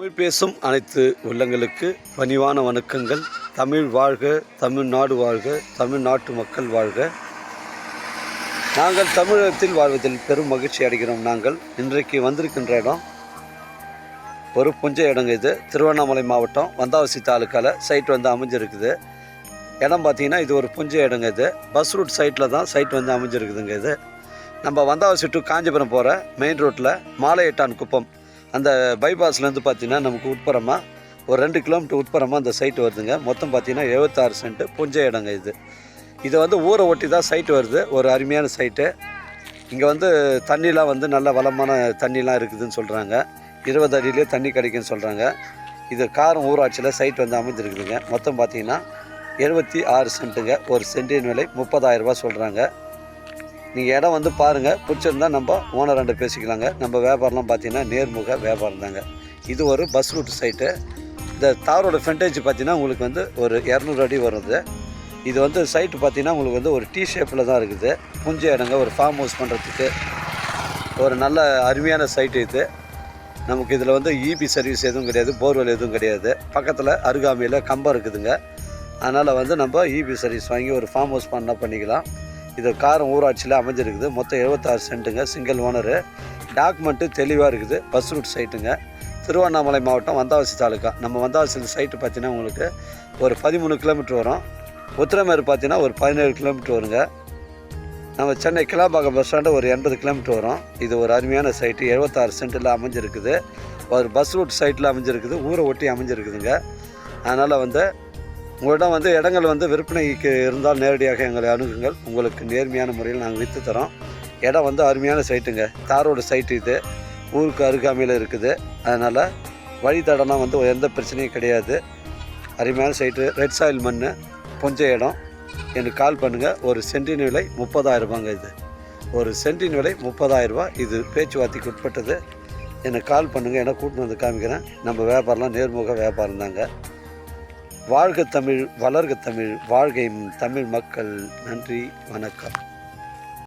தமிழ் பேசும் அனைத்து உள்ளங்களுக்கு பணிவான வணக்கங்கள். தமிழ் வாழ்க தமிழ்நாடு வாழ்க தமிழ்நாட்டு மக்கள் வாழ்க. நாங்கள் தமிழகத்தில் வாழ்வதில் பெரும் மகிழ்ச்சி அடைகிறோம் நாங்கள். இன்றைக்கு வந்திருக்கின்ற இடம் ஒரு புஞ்ச இடங்க இது. திருவண்ணாமலை மாவட்டம் வந்தாவசி தாலுக்காவில் சைட் வந்து அமைஞ்சிருக்குது. இடம் பார்த்தீங்கன்னா இது ஒரு புஞ்ச இடங்க இது. பஸ் ரூட் சைட்டில் தான் சைட் வந்து அமைஞ்சிருக்குதுங்க இது. நம்ம வந்தாவசி டு காஞ்சிபுரம் போகிற மெயின் ரோட்டில் மாலையட்டான் குப்பம். அந்த பைபாஸ்லேருந்து பார்த்தீங்கன்னா நமக்கு உட்புறமாக ஒரு ரெண்டு கிலோமீட்டர் உட்புறமாக அந்த சைட்டு வருதுங்க. மொத்தம் பார்த்தீங்கன்னா எழுபத்தாறு சென்ட் புஞ்ச இடங்க இது. இது வந்து ஊரை ஒட்டி தான் சைட்டு வருது. ஒரு அருமையான சைட்டு இங்கே வந்து தண்ணிலாம் வந்து நல்ல வளமான தண்ணிலாம் இருக்குதுன்னு சொல்கிறாங்க இருபது அடியிலே தண்ணி கிடைக்குன்னு சொல்கிறாங்க இது காரம் ஊராட்சியில் சைட் வந்து அமைஞ்சிருக்குதுங்க. மொத்தம் பார்த்தீங்கன்னா எழுபத்தி ஆறு சென்ட்டுங்க ஒரு சென்டின் விலை முப்பதாயிரம் சொல்கிறாங்க நீங்கள் இடம் வந்து பாருங்கள் பிடிச்சிருந்தா நம்ம ஓனர் ரெண்டு பேசிக்கலாங்க. நம்ம வியாபாரம்லாம் பார்த்தீங்கன்னா நேர்முக வியாபாரம் தாங்க. இது ஒரு பஸ் ரூட் சைட்டு இந்த தாரோட ஃப்ரண்டேஜ் பார்த்தீங்கன்னா உங்களுக்கு வந்து ஒரு இரநூறு அடி வருது இது வந்து சைட்டு பார்த்தீங்கன்னா உங்களுக்கு வந்து ஒரு டீ ஷேப்பில் தான் இருக்குது. புஞ்ச இடங்க ஒரு ஃபார்ம் ஹவுஸ் பண்ணுறதுக்கு ஒரு நல்ல அருமையான சைட்டு இது. நமக்கு இதில் வந்து இபி சர்வீஸ் எதுவும் கிடையாது போர்வெல் எதுவும் கிடையாது. பக்கத்தில் அருகாமையில் கம்பம் இருக்குதுங்க. அதனால் வந்து நம்ம இபி சர்வீஸ் வாங்கி ஒரு ஃபார்ம் ஹவுஸ் பண்ணால் பண்ணிக்கலாம். இது காரம் ஊராட்சியில் அமைஞ்சிருக்குது. மொத்தம் எழுபத்தாறு சென்ட்டுங்க. சிங்கிள் ஓனரு டாக்குமெண்ட்டு தெளிவாக இருக்குது. பஸ் ரூட் சைட்டுங்க திருவண்ணாமலை மாவட்டம் வந்தாவசி தாலுக்கா நம்ம வந்தாவசி சைட்டு பார்த்தீங்கன்னா உங்களுக்கு ஒரு பதிமூணு கிலோமீட்டர் வரும். உத்திரமேறு பார்த்தீங்கன்னா ஒரு பதினேழு கிலோமீட்டர் வருங்க. நம்ம சென்னை கிளாம்பாக்கம் பஸ் ஸ்டாண்டு ஒரு எண்பது கிலோமீட்டர் வரும். இது ஒரு அருமையான சைட்டு எழுபத்தாறு சென்ட்டில் அமைஞ்சிருக்குது. ஒரு பஸ் ரூட் சைட்டில் அமைஞ்சிருக்குது. ஊரை ஒட்டி அமைஞ்சிருக்குதுங்க. அதனால் வந்து உங்களிடம் வந்து இடங்கள் வந்து விற்பனைக்கு இருந்தால் நேரடியாக எங்களை அணுகுங்கள். உங்களுக்கு நேர்மையான முறையில் நாங்கள் விற்று தரோம். இடம் வந்து அருமையான சைட்டுங்க. தாரோட சைட்டு இது. ஊருக்கு அருகாமையில் இருக்குது. அதனால் வழித்தடம்லாம் வந்து எந்த பிரச்சனையும் கிடையாது. அருமையான சைட்டு. ரெட் சாயில் மண் புஞ்ச இடம். எனக்கு கால் பண்ணுங்கள் ஒரு சென்டின் விலை முப்பதாயிரரூபாங்க இது. ஒரு சென்டின் விலை முப்பதாயிரரூபா இது பேச்சுவார்த்தைக்கு உட்பட்டது. எனக்கு கால் பண்ணுங்கள் எனக்கு கூட்டின்னு வந்து காமிக்கிறேன். நம்ம வியாபாரம்லாம் நேர்முக வியாபாரம் தாங்க. வாழ்க தமிழ் வளர்க தமிழ் வாழ்கை தமிழ் மக்கள். நன்றி வணக்கம்.